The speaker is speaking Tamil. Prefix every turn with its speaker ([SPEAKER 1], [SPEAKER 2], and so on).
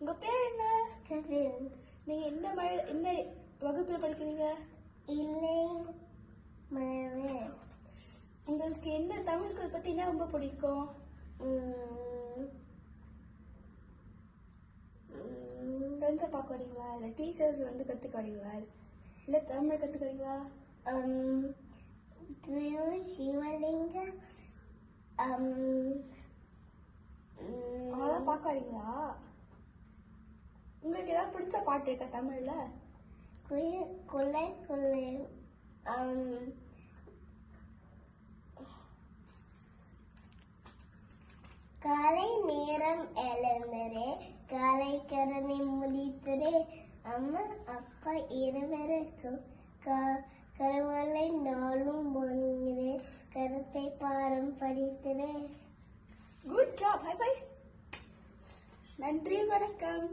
[SPEAKER 1] படிக்கிறேன்
[SPEAKER 2] நீங்க என்ன மழை என்ன வகுப்பில் படிக்கிறீங்க?
[SPEAKER 1] இல்லை மழை
[SPEAKER 2] உங்களுக்கு என்ன தமிழ் ஸ்கூல் பத்தி என்ன ரொம்ப பிடிக்கும்? ஃப்ரெண்ட்ஸை பார்க்க வரீங்களா இல்லை டீச்சர்ஸ் வந்து கற்றுக்க வரீங்களா இல்லை தமிழ் கற்றுக்குறீங்களா
[SPEAKER 1] சிவலிங்க
[SPEAKER 2] அவங்களாம் பார்க்க வரீங்களா பிடிச்ச பாட்டு இருக்கா தமிழ்ல?
[SPEAKER 1] குயில் குலை um, காலை நேரம் எழுந்தரே காலை கரணை முடித்தரே அம்மா அப்பா இருவருக்கும் கருவலை நாளும் ஒன்றே கருத்தை பாரம் படித்தரே
[SPEAKER 2] குட் ஜாப் ஹை ஃபை நன்றி வணக்கம்.